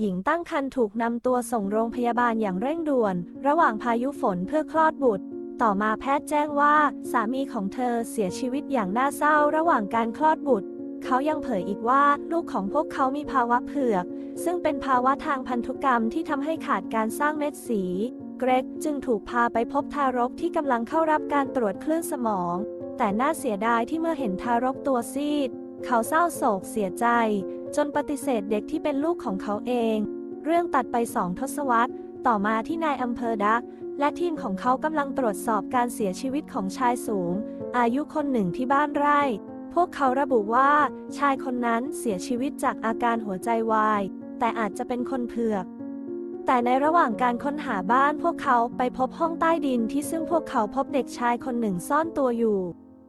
หญิงตั้งครรภ์ถูกนำตัวส่งโรงพยาบาลอย่างเร่งด่วน ระหว่างพายุฝนเพื่อคลอดบุตร ต่อมาแพทย์แจ้งว่าสามีของเธอเสียชีวิตอย่างน่าเศร้าระหว่างการคลอดบุตร เขายังเผยอีกว่าลูกของพวกเขามีภาวะเผือก ซึ่งเป็นภาวะทางพันธุกรรมที่ทำให้ขาดการสร้างเม็ดสี เกรกจึงถูกพาไปพบทารกที่กำลังเข้ารับการตรวจคลื่นสมอง แต่น่าเสียดายที่เมื่อเห็นทารกตัวซีด เขาเศร้าโศกเสียใจ จนปฏิเสธเด็กที่เป็นลูกของเขาเอง เรื่องตัดไปสองทศวรรษ ต่อมาที่นายอำเภอดัก และทีมของเขากำลังตรวจสอบการเสียชีวิตของชายสูง อายุคนหนึ่งที่บ้านไร่ พวกเขาระบุว่า ชายคนนั้นเสียชีวิตจากอาการหัวใจวาย แต่อาจจะเป็นคนเผือกแต่ในระหว่างการค้นหาบ้านพวกเขาไปพบห้องใต้ดินที่ซึ่งพวกเขาพบเด็กชายคนหนึ่งซ่อนตัวอยู่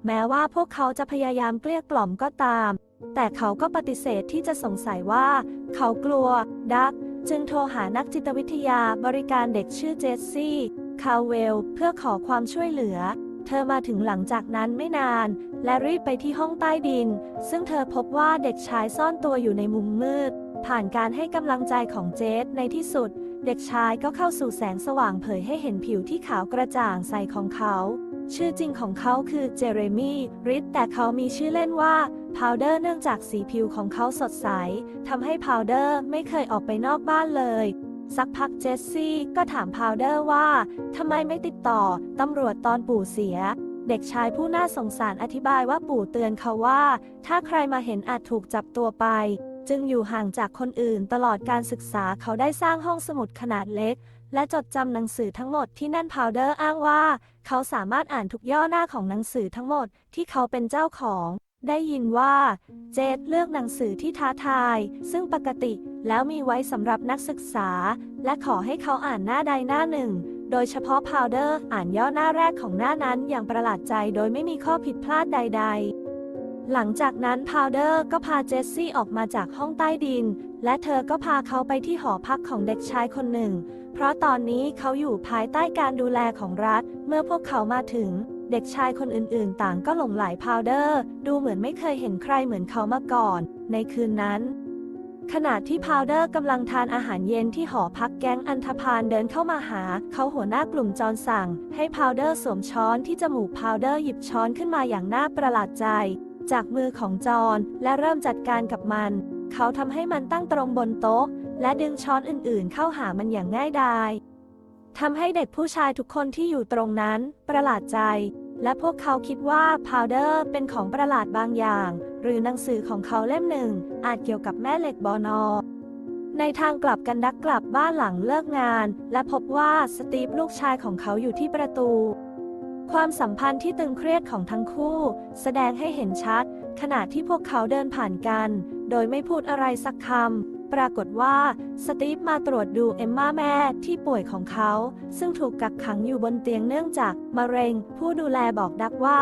แม้ว่าพวกเขาจะพยายามเกลี้ยกล่อมก็ตาม แต่เขาก็ปฏิเสธที่จะสงสัยว่า เขากลัว ดัก จึงโทรหานักจิตวิทยาบริการเด็กชื่อเจสซี่ คาเวล เพื่อขอความช่วยเหลือ เธอมาถึงหลังจากนั้นไม่นาน และรีบไปที่ห้องใต้ดิน ซึ่งเธอพบว่าเด็กชายซ่อนตัวอยู่ในมุมมืด ผ่านการให้กำลังใจของเจสในที่สุด เด็กชายก็เข้าสู่แสงสว่างเผยให้เห็นผิวที่ขาวกระจ่างใสของเขา ชื่อจริงของเขาคือเจเรมี่ริดแต่เขามีชื่อเล่นว่าพาวเดอร์เนื่องจากสีผิวของเขาสดใสทำให้พาวเดอร์ไม่เคยออกไปนอกบ้านเลย สักพักเจสซี่ก็ถามพาวเดอร์ว่าทำไมไม่ติดต่อตำรวจตอนปู่เสีย เด็กชายผู้น่าสงสารอธิบายว่าปู่เตือนเขาว่า ถ้าใครมาเห็นอาจถูกจับตัวไป จึงอยู่ห่างจากคนอื่นตลอดการศึกษาเขาได้สร้างห้องสมุดขนาดเล็ก และจดจำหนังสือทั้งหมดที่นั่นพาวเดอร์อ้างว่า เขาสามารถอ่านทุกย่อหน้าของหนังสือทั้งหมดที่เขาเป็นเจ้าของ ได้ยินว่า เจดเลือกหนังสือที่ท้าทาย ซึ่งปกติแล้วมีไว้สำหรับนักศึกษา และขอให้เขาอ่านหน้าใดหน้าหนึ่ง โดยเฉพาะพาวเดอร์อ่านย่อหน้าแรกของหน้านั้นอย่างประหลาดใจโดยไม่มีข้อผิดพลาดใด ๆหลังจากนั้นพาวเดอร์ก็พาเจสซี่ออกมาจากห้องใต้ดิน และเธอก็พาเขาไปที่หอพักของเด็กชายคนหนึ่ง เพราะตอนนี้เขาอยู่ภายใต้การดูแลของรัฐ เมื่อพวกเขามาถึง เด็กชายคนอื่นๆ ต่างก็หลงไหลพาวเดอร์ ดูเหมือนไม่เคยเห็นใครเหมือนเขามาก่อน ในคืนนั้น ขณะที่พาวเดอร์กำลังทานอาหารเย็นที่หอพักแก๊งอันธพาลเดินเข้ามาหา เขาหัวหน้ากลุ่มจรสั่ง ให้พาวเดอร์สวมช้อนที่จมูกพาวเดอร์หยิบช้อนขึ้นมาอย่างน่าประหลาดใจ จากมือของจอนและเริ่มจัดการกับมัน เขาทำให้มันตั้งตรงบนโต๊ะ และดึงช้อนอื่นๆ เข้าหามันอย่างง่ายดายทำให้เด็กผู้ชายทุกคนที่อยู่ตรงนั้นประหลาดใจ และพวกเขาคิดว่าพาวเดอร์เป็นของประหลาดบางอย่าง หรือหนังสือของเขาเล่มหนึ่ง อาจเกี่ยวกับแม่เหล็กบอนอในทางกลับกันดักกลับบ้านหลังเลิกงาน และพบว่าสตีฟลูกชายของเขาอยู่ที่ประตู ความสัมพันธ์ที่ตึงเครียดของทั้งคู่ แสดงให้เห็นชัด ขณะที่พวกเขาเดินผ่านกัน โดยไม่พูดอะไรสักคำ ปรากฏว่าสตีฟมาตรวจดูเอมม่าแม่ที่ป่วยของเขา ซึ่งถูกกักขังอยู่บนเตียงเนื่องจากมะเร็ง ผู้ดูแลบอกดักว่า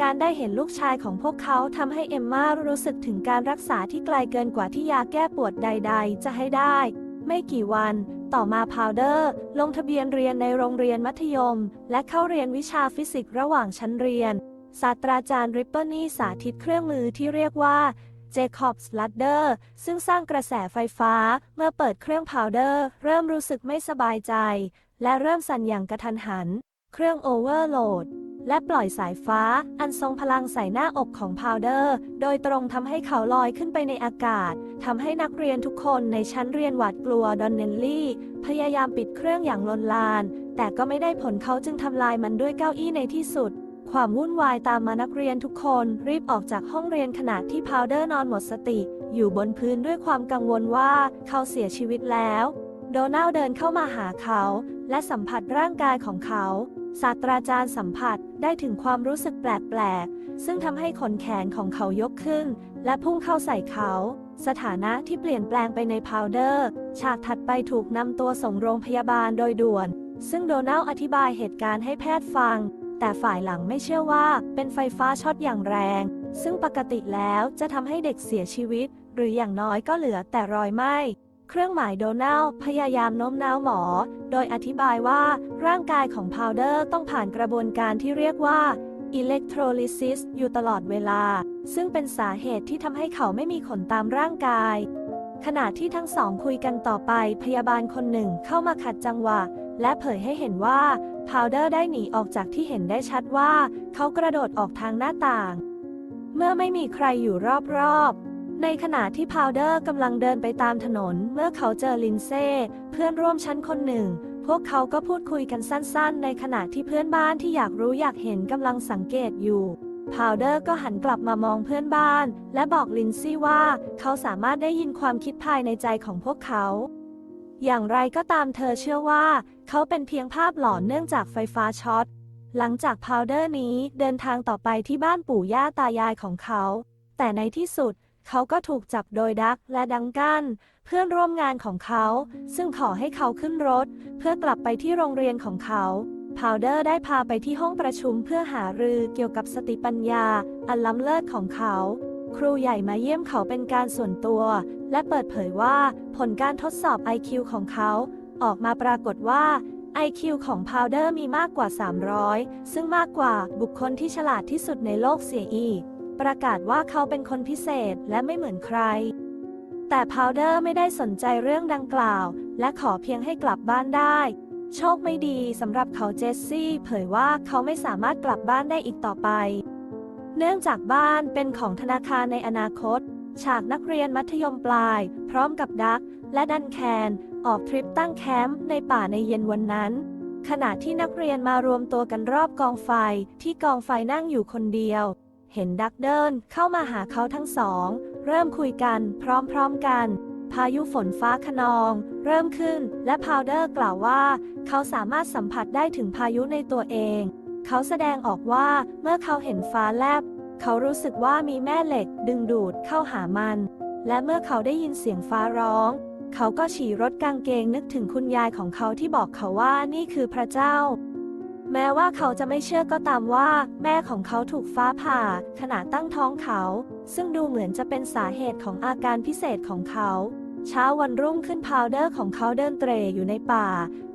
การได้เห็นลูกชายของพวกเขาทำให้เอมม่ารู้สึกถึงการรักษาที่ไกลเกินกว่าที่ยาแก้ปวดใด ๆ จะให้ได้ ไม่กี่วัน ต่อมาพาวเดอร์ ลงทะเบียนเรียนในโรงเรียนมัธยม และเข้าเรียนวิชาฟิสิกส์ระหว่างชั้นเรียนศาสตราจารย์ริปเปอร์นี่สาธิตเครื่องมือที่เรียกว่า เจคอบส์ลัดเดอร์ซึ่งสร้างกระแสไฟฟ้าเมื่อเปิดเครื่องพาวเดอร์เริ่มรู้สึกไม่สบายใจ และเริ่มสั่นอย่างกระทันหัน เครื่องโอเวอร์โหลดและปล่อยสายฟ้าอันทรงพลังใส่หน้าอกของพาวเดอร์ โดยตรงทำให้เขาลอยขึ้นไปในอากาศทำให้นักเรียนทุกคนในชั้นเรียนหวาดกลัวดอนเนลลี่ พยายามปิดเครื่องอย่างลนลาน แต่ก็ไม่ได้ผลเขาจึงทำลายมันด้วยเก้าอี้ในที่สุด ความวุ่นวายตามมานักเรียนทุกคนรีบออกจากห้องเรียนขณะที่พาวเดอร์นอนหมดสติ อยู่บนพื้นด้วยความกังวลว่าเขาเสียชีวิตแล้ว โดนัลด์เดินเข้ามาหาเขา และสัมผัสร่างกายของเขา ศาสตราจารย์สัมผัสได้ถึงความรู้สึกแปลกๆ ซึ่งทำให้ขนแขนของเขายกขึ้น และพุ่งเข้าใส่เขา สถานะที่เปลี่ยนแปลงไปในพาวเดอร์ ฉากถัดไปถูกนำตัวส่งโรงพยาบาลโดยด่วน ซึ่งโดนัลด์อธิบายเหตุการณ์ให้แพทย์ฟัง แต่ฝ่ายหลังไม่เชื่อว่าเป็นไฟฟ้าช็อตอย่างแรง ซึ่งปกติแล้วจะทำให้เด็กเสียชีวิต หรืออย่างน้อยก็เหลือแต่รอยไหม้เครื่องหมายโดนัลพยายามโน้มน้าวหมอ โดยอธิบายว่าร่างกายของพาวเดอร์ต้องผ่านกระบวนการที่เรียกว่าอิเล็กโทรลิซิสอยู่ตลอดเวลา ซึ่งเป็นสาเหตุที่ทำให้เขาไม่มีขนตามร่างกาย ขณะที่ทั้งสองคุยกันต่อไปพยาบาลคนหนึ่งเข้ามาขัดจังหวะ และเผยให้เห็นว่า พาวเดอร์ได้หนีออกจากที่เห็นได้ชัดว่า เขากระโดดออกทางหน้าต่าง เมื่อไม่มีใครอยู่รอบๆ ในขณะที่พาวเดอร์กำลังเดินไปตามถนน เมื่อเขาเจอลินเซ่เพื่อนร่วมชั้นคนหนึ่ง พวกเขาก็พูดคุยกันสั้นๆ ในขณะที่เพื่อนบ้านที่อยากรู้อยากเห็นกำลังสังเกตอยู่พาวเดอร์ก็หันกลับมามองเพื่อนบ้าน และบอกลินซี่ว่า เขาสามารถได้ยินความคิดภายในใจของพวกเขา อย่างไรก็ตามเธอเชื่อว่า เขาเป็นเพียงภาพหลอนเนื่องจากไฟฟ้าช็อต หลังจากพาวเดอร์นี้เดินทางต่อไปที่บ้านปู่ย่าตายายของเขา แต่ในที่สุดเขาก็ถูกจับโดยดักและดังกันเพื่อนร่วมงานของเขา ซึ่งขอให้เขาขึ้นรถ เพื่อกลับไปที่โรงเรียนของเขาพาวเดอร์ได้พาไปที่ห้องประชุมเพื่อหารือเกี่ยวกับสติปัญญา อันล้ำเลิศของเขา ครูใหญ่มาเยี่ยมเขาเป็นการส่วนตัว และเปิดเผยว่าผลการทดสอบ IQ ของเขา ออกมาปรากฏว่า IQ ของพาวเดอร์มีมากกว่า 300 ซึ่งมากกว่าบุคคลที่ฉลาดที่สุดในโลกเสียอีก ประกาศว่าเขาเป็นคนพิเศษและไม่เหมือนใคร แต่พาวเดอร์ไม่ได้สนใจเรื่องดังกล่าว และขอเพียงให้กลับบ้านได้ โชคไม่ดีสำหรับเขาเจสซี่เผยว่าเขาไม่สามารถกลับบ้านได้อีกต่อไป เนื่องจากบ้านเป็นของธนาคารในอนาคต ฉากนักเรียนมัธยมปลาย พร้อมกับดักและดันแคน ออกทริปตั้งแคมป์ในป่าในเย็นวันนั้น ขณะที่นักเรียนมารวมตัวกันรอบกองไฟที่กองไฟนั่งอยู่คนเดียว เห็นดักเดินเข้ามาหาเขาทั้งสอง เริ่มคุยกันพร้อมๆกัน พายุฝนฟ้าขนอง เริ่มขึ้นและพาวเดอร์กล่าวว่า เขาสามารถสัมผัสได้ถึงพายุในตัวเอง เขาแสดงออกว่าเมื่อเขาเห็นฟ้าแลบ เขารู้สึกว่ามีแม่เหล็กดึงดูดเข้าหามัน และเมื่อเขาได้ยินเสียงฟ้าร้อง เขาก็ฉี่รถกางเกงนึกถึงคุณยายของเขาที่บอกเขาว่านี่คือพระเจ้า แม้ว่าเขาจะไม่เชื่อก็ตามว่า แม่ของเขาถูกฟ้าผ่า ขณะตั้งท้องเขา ซึ่งดูเหมือนจะเป็นสาเหตุของอาการพิเศษของเขาเช้าวันรุ่งขึ้นพาวเดอร์ของเขาเดินเตรอยู่ในป่า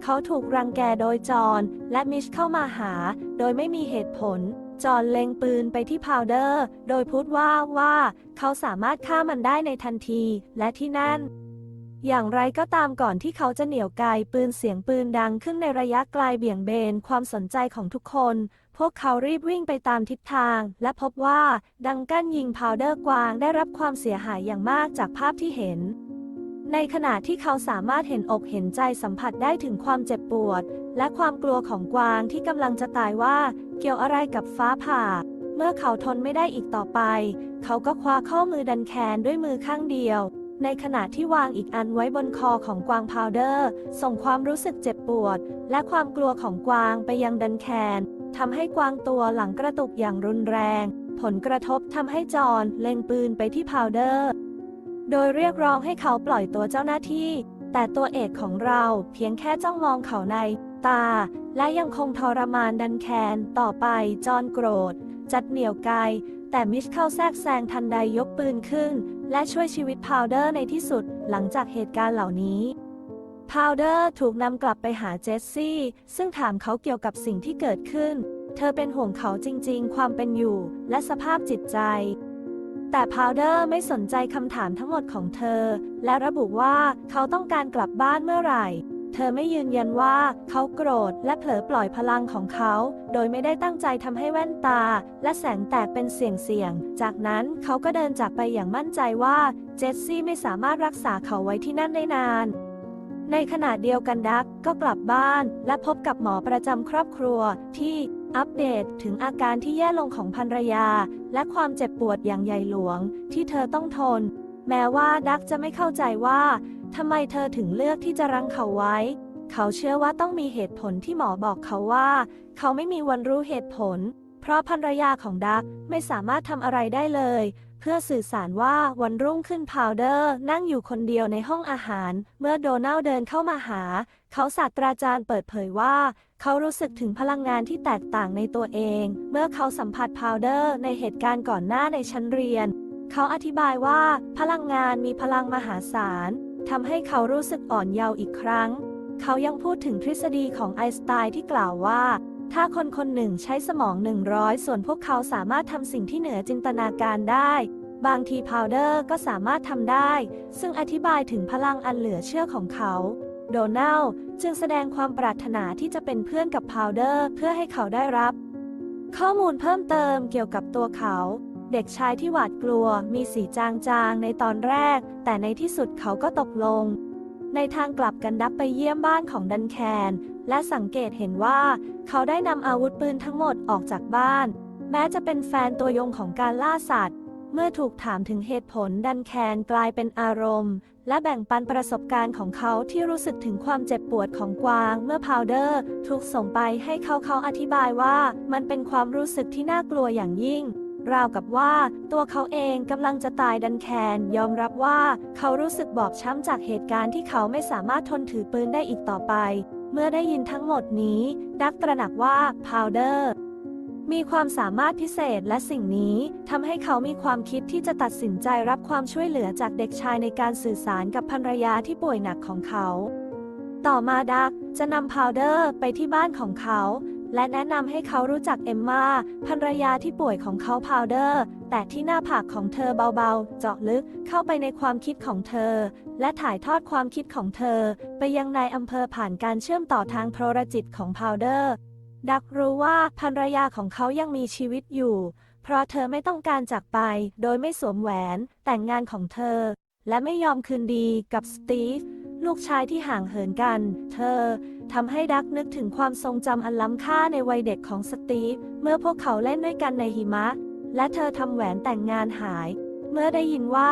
เขาถูกรังแกโดยจอห์นและมิชเข้ามาหา โดยไม่มีเหตุผล จอห์นเล็งปืนไปที่พาวเดอร์ โดยพูดว่าว่า เขาสามารถฆ่ามันได้ในทันที และที่นั่น อย่างไรก็ตามก่อนที่เขาจะเหนี่ยวไกปืนเสียงปืนดังขึ้นในระยะไกลเบี่ยงเบนความสนใจของทุกคน พวกเขารีบวิ่งไปตามทิศทาง และพบว่าดังกั้นยิงพาวเดอร์กวางได้รับความเสียหายอย่างมากจากภาพที่เห็น ในขณะที่เขาสามารถเห็นอกเห็นใจสัมผัสได้ถึงความเจ็บปวด และความกลัวของกวางที่กำลังจะตายว่า เกี่ยวอะไรกับฟ้าผ่า เมื่อเขาทนไม่ได้อีกต่อไป เขาก็คว้าข้อมือดันแคนด้วยมือข้างเดียว ในขณะที่วางอีกอันไว้บนคอของกวางพาวเดอร์ ส่งความรู้สึกเจ็บปวด และความกลัวของกวางไปยังดันแคนทำให้กวางตัวหลังกระตุกอย่างรุนแรง ผลกระทบทำให้จอห์นเล็งปืนไปที่พาวเดอร์ โดยเรียกร้องให้เขาปล่อยตัวเจ้าหน้าที่ แต่ตัวเอกของเราเพียงแค่จ้องมองเขาในตา และยังคงทรมานดันแคนต่อไปจอห์นโกรธ จัดเหนี่ยวไกแต่มิชเข้าแทรกแซงทันใดยกปืนขึ้น และช่วยชีวิตพาวเดอร์ในที่สุดหลังจากเหตุการณ์เหล่านี้พาวเดอร์ถูกนำกลับไปหาเจสซี่ ซึ่งถามเขาเกี่ยวกับสิ่งที่เกิดขึ้น เธอเป็นห่วงเขาจริงๆ ความเป็นอยู่ และสภาพจิตใจ แต่พาวเดอร์ไม่สนใจคำถามทั้งหมดของเธอ และระบุว่าเขาต้องการกลับบ้านเมื่อไหร่ เธอไม่ยืนยันว่าเขาโกรธและเผลอปล่อยพลังของเขา โดยไม่ได้ตั้งใจทำให้แว่นตา และแสงแตกเป็นเสี่ยงๆจากนั้นเขาก็เดินจากไปอย่างมั่นใจว่าเจสซี่ไม่สามารถรักษาเขาไว้ที่นั่นได้นานในขณะเดียวกันดักก็กลับบ้าน และพบกับหมอประจำครอบครัวที่อัปเดตถึงอาการที่แย่ลงของภรรยา และความเจ็บปวดอย่างใหญ่หลวงที่เธอต้องทน แม้ว่าดักจะไม่เข้าใจว่า ทำไมเธอถึงเลือกที่จะรั้งเขาไว้ เขาเชื่อว่าต้องมีเหตุผลที่หมอบอกเขาว่า เขาไม่มีวันรู้เหตุผล เพราะภรรยาของดักไม่สามารถทำอะไรได้เลย เพื่อสื่อสารว่าวันรุ่งขึ้นพาวเดอร์นั่งอยู่คนเดียวในห้องอาหาร เมื่อโดนัลเดินเข้ามาหา เขาศาสตราจารย์เปิดเผยว่าเขารู้สึกถึงพลังงานที่แตกต่างในตัวเอง เมื่อเขาสัมผัสพาวเดอร์ในเหตุการณ์ก่อนหน้าในชั้นเรียน เขาอธิบายว่าพลังงานมีพลังมหาศาล ทำให้เขารู้สึกอ่อนเยาว์อีกครั้ง เขายังพูดถึงทฤษฎีของไอน์สไตน์ที่กล่าวว่า ถ้าคนคนหนึ่งใช้สมอง 100 ส่วนพวกเขาสามารถทำสิ่งที่เหนือจินตนาการได้ บางทีพาวเดอร์ก็สามารถทำได้ ซึ่งอธิบายถึงพลังอันเหลือเชื่อของเขาโดนัลจึงแสดงความปรารถนาที่จะเป็นเพื่อนกับพาวเดอร์เพื่อให้เขาได้รับ ข้อมูลเพิ่มเติมเกี่ยวกับตัวเขา เด็กชายที่หวาดกลัวมีสีจางๆในตอนแรก แต่ในที่สุดเขาก็ตกลง ในทางกลับกันดับไปเยี่ยมบ้านของดันแคน และสังเกตเห็นว่า เขาได้นำอาวุธปืนทั้งหมดออกจากบ้าน แม้จะเป็นแฟนตัวยงของการล่าสัตว์ เมื่อถูกถามถึงเหตุผลดันแคนกลายเป็นอารมณ์ และแบ่งปันประสบการณ์ของเขาที่รู้สึกถึงความเจ็บปวดของกวาง เมื่อพาวเดอร์ ถูกส่งไปให้เขาเขาอธิบายว่า มันเป็นความรู้สึกที่น่ากลัวอย่างยิ่ง ราวกับว่าตัวเขาเองกำลังจะตายดันแคน ยอมรับว่าเขารู้สึกบอบช้ำจากเหตุการณ์ที่เขาไม่สามารถทนถือปืนได้อีกต่อไป เมื่อได้ยินทั้งหมดนี้ ดักตระหนักว่าพาวเดอร์มีความสามารถพิเศษและสิ่งนี้ทำให้เขามีความคิดที่จะตัดสินใจรับความช่วยเหลือจากเด็กชายในการสื่อสารกับภรรยาที่ป่วยหนักของเขา ต่อมาดักจะนำพาวเดอร์ไปที่บ้านของเขา และแนะนำให้เขารู้จักเอมมาภรรยาที่ป่วยของเขาพาวเดอร์ แต่ที่หน้าผากของเธอเบาๆ เจาะลึกเข้าไปในความคิดของเธอ และถ่ายทอดความคิดของเธอ ไปยังนายอำเภอผ่านการเชื่อมต่อทางโทรจิตของพาวเดอร์ ดักรู้ว่าภรรยาของเขายังมีชีวิตอยู่ เพราะเธอไม่ต้องการจากไป โดยไม่สวมแหวน แต่งงานของเธอ และไม่ยอมคืนดีกับสตีฟ ลูกชายที่ห่างเหินกัน เธอทำให้ดักนึกถึงความทรงจำอันล้ำค่าในวัยเด็กของสตีฟเมื่อพวกเขาเล่นด้วยกันในหิมะ และเธอทำแหวนแต่งงานหาย เมื่อได้ยินว่า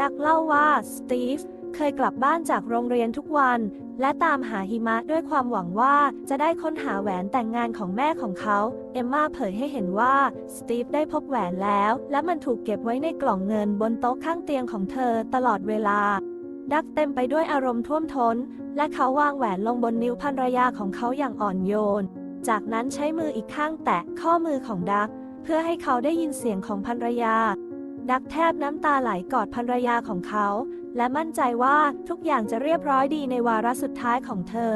ดักเล่าว่าสตีฟเคยกลับบ้านจากโรงเรียนทุกวัน และตามหาหิมะด้วยความหวังว่าจะได้ค้นหาแหวนแต่งงานของแม่ของเขา เอมมาเผยให้เห็นว่าสตีฟได้พบแหวนแล้ว และมันถูกเก็บไว้ในกล่องเงินบนโต๊ะข้างเตียงของเธอตลอดเวลา ดักเต็มไปด้วยอารมณ์ท่วมท้น และเขาวางแหวนลงบนนิ้วภรรยาของเขาอย่างอ่อนโยน จากนั้นใช้มืออีกข้างแตะข้อมือของดัก เพื่อให้เขาได้ยินเสียงของภรรยา ดักแทบน้ำตาไหลกอดภรรยาของเขา และมั่นใจว่าทุกอย่างจะเรียบร้อยดีในวาระสุดท้ายของเธอ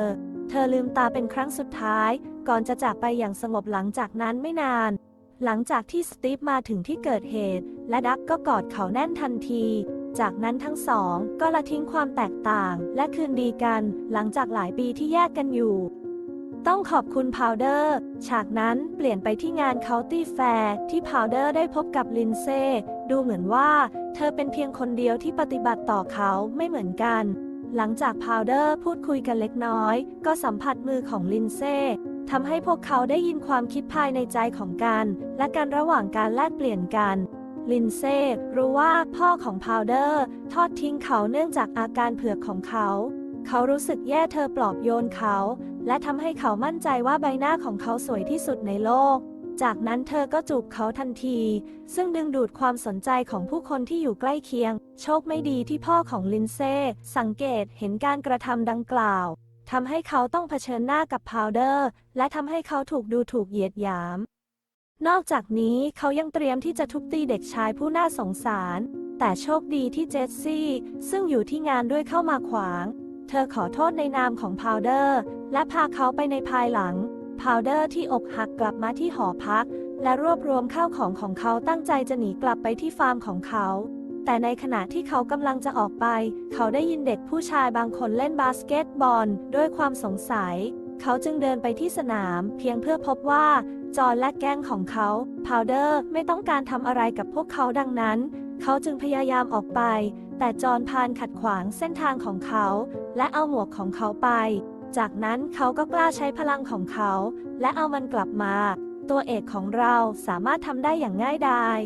เธอลืมตาเป็นครั้งสุดท้าย ก่อนจะจากไปอย่างสงบหลังจากนั้นไม่นานหลังจากที่สตีฟมาถึงที่เกิดเหตุ และดักก็กอดเขาแน่นทันที จากนั้นทั้งสองก็ละทิ้งความแตกต่าง และคืนดีกัน หลังจากหลายปีที่แยกกันอยู่ ต้องขอบคุณพาวเดอร์ฉากนั้นเปลี่ยนไปที่งานเคาน์ตี้แฟร์ที่พาวเดอร์ได้พบกับลินเซ่ดูเหมือนว่า เธอเป็นเพียงคนเดียวที่ปฏิบัติต่อเขาไม่เหมือนกัน หลังจากพาวเดอร์พูดคุยกันเล็กน้อย ก็สัมผัสมือของลินเซ่ทำให้พวกเขาได้ยินความคิดภายในใจของกัน และกันระหว่างการแลกเปลี่ยนกัน ลินเซ่รู้ว่าพ่อของพาวเดอร์ทอดทิ้งเขาเนื่องจากอาการเผือกของเขา เขารู้สึกแย่เธอปลอบโยนเขา และทำให้เขามั่นใจว่าใบหน้าของเขาสวยที่สุดในโลก จากนั้นเธอก็จูบเขาทันที ซึ่งดึงดูดความสนใจของผู้คนที่อยู่ใกล้เคียง โชคไม่ดีที่พ่อของลินเซ่สังเกตเห็นการกระทำดังกล่าวทำให้เขาต้องเผชิญหน้ากับพาวเดอร์ และทำให้เขาถูกดูถูกเหยียดหยาม นอกจากนี้เขายังเตรียมที่จะทุบตีเด็กชายผู้น่าสงสาร แต่โชคดีที่เจสซี่ ซึ่งอยู่ที่งานด้วยเข้ามาขวาง เธอขอโทษในนามของพาวเดอร์ และพาเขาไปในภายหลัง พาวเดอร์ที่อกหักกลับมาที่หอพัก และรวบรวมข้าวของของเขาตั้งใจจะหนีกลับไปที่ฟาร์มของเขา แต่ในขณะที่เขากำลังจะออกไป เขาได้ยินเด็กผู้ชายบางคนเล่นบาสเกตบอลด้วยความสงสัย เขาจึงเดินไปที่สนาม เพียงเพื่อพบว่า จอนและแก๊งของเขาพาวเดอร์ไม่ต้องการทำอะไรกับพวกเขาดังนั้น เขาจึงพยายามออกไป แต่จอนพานขัดขวางเส้นทางของเขา และเอาหมวกของเขาไป จากนั้นเขาก็กล้าใช้พลังของเขา และเอามันกลับมา ตัวเอกของเราสามารถทำได้อย่างง่ายดาย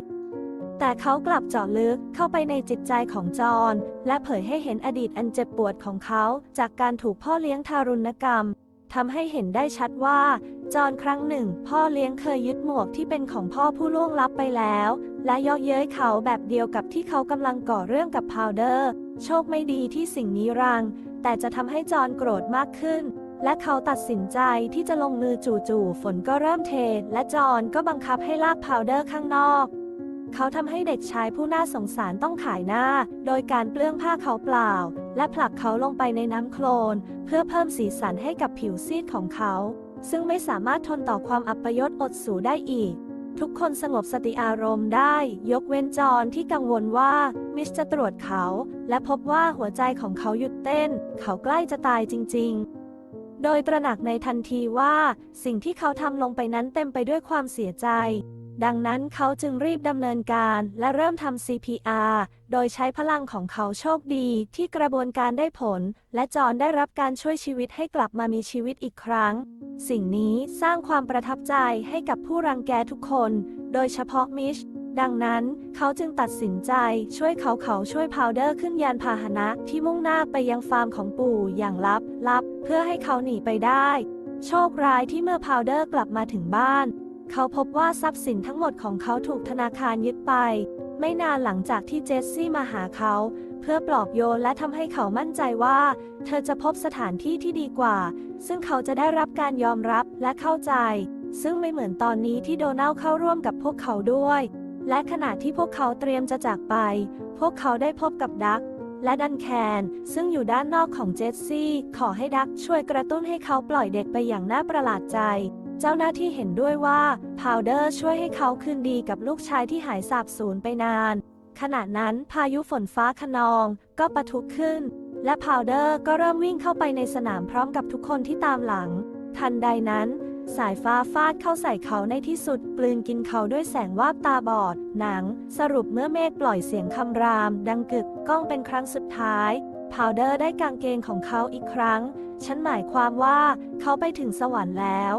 แต่เขากลับเจาะลึกเข้าไปในจิตใจของจอห์นและเผยให้เห็นอดีตอันเจ็บปวดของเขาจากการถูกพ่อเลี้ยงทารุณกรรมทำให้เห็นได้ชัดว่า จอห์นครั้งหนึ่ง พ่อเลี้ยงเคยยึดหมวกที่เป็นของพ่อผู้ล่วงลับไปแล้ว และเย่อเย้ยเขาแบบเดียวกับที่เขากำลังก่อเรื่องกับพาวเดอร์ โชคไม่ดีที่สิ่งนี้รัง แต่จะทำให้จอห์นโกรธมากขึ้น และเขาตัดสินใจที่จะลงมือจู่ๆฝนก็เริ่มเท และจอห์นก็บังคับให้ลากพาวเดอร์ข้างนอก เขาทำให้เด็กชายผู้น่าสงสารต้องขายหน้า โดยการเปลื้องผ้าเขาเปล่า และผลักเขาลงไปในน้ำโคลน เพื่อเพิ่มสีสันให้กับผิวซีดของเขา ซึ่งไม่สามารถทนต่อความอัปยศอดสูได้อีก ทุกคนสงบสติอารมณ์ได้ ยกเว้นจอห์นที่กังวลว่า มิชจะตรวจเขา และพบว่าหัวใจของเขาหยุดเต้น เขาใกล้จะตายจริง ๆ โดยตระหนักในทันทีว่า สิ่งที่เขาทำลงไปนั้นเต็มไปด้วยความเสียใจดังนั้นเขาจึงรีบดำเนินการและเริ่มทำ CPR โดยใช้พลังของเขาโชคดีที่กระบวนการได้ผล และจอห์นได้รับการช่วยชีวิตให้กลับมามีชีวิตอีกครั้ง สิ่งนี้สร้างความประทับใจให้กับผู้รังแกทุกคน โดยเฉพาะมิช ดังนั้นเขาจึงตัดสินใจช่วยเขาเขาช่วยพาวเดอร์ขึ้นยานพาหนะที่มุ่งหน้าไปยังฟาร์มของปู่อย่างลับลับ เพื่อให้เขาหนีไปได้ โชคร้ายที่เมื่อพาวเดอร์กลับมาถึงบ้าน เขาพบว่าทรัพย์สินทั้งหมดของเขาถูกธนาคารยึดไป ไม่นานหลังจากที่เจสซี่มาหาเขา พื่อปลอบโยนและทำให้เขามั่นใจว่า เธอจะพบสถานที่ที่ดีกว่า ซึ่งเขาจะได้รับการยอมรับและเข้าใจ ซึ่งไม่เหมือนตอนนี้ที่โดนัลเข้าร่วมกับพวกเขาด้วย และขณะที่พวกเขาเตรียมจะจากไป พวกเขาได้พบกับดักและดันแคน ซึ่งอยู่ด้านนอกของเจสซี่ ขอให้ดักช่วยกระตุ้นให้เขาปล่อยเด็กไปอย่างน่าประหลาดใจ เจ้าหน้าที่เห็นด้วยว่าพาวเดอร์ช่วยให้เขาคืนดีกับลูกชายที่หายสาบสูญไปนาน ขณะนั้นพายุฝนฟ้าคะนองก็ปะทุขึ้น และพาวเดอร์ก็เริ่มวิ่งเข้าไปในสนามพร้อมกับทุกคนที่ตามหลัง ทันใดนั้น สายฟ้าฟาดเข้าใส่เขาในที่สุด กลืนกินเขาด้วยแสงวาบตาบอด หนัง สรุปเมื่อเมฆปล่อยเสียงคำราม ดังกึกก้องเป็นครั้งสุดท้ายพาวเดอร์ได้กางเกงของเขาอีกครั้ง ฉันหมายความว่าเขาไปถึงสวรรค์แล้ว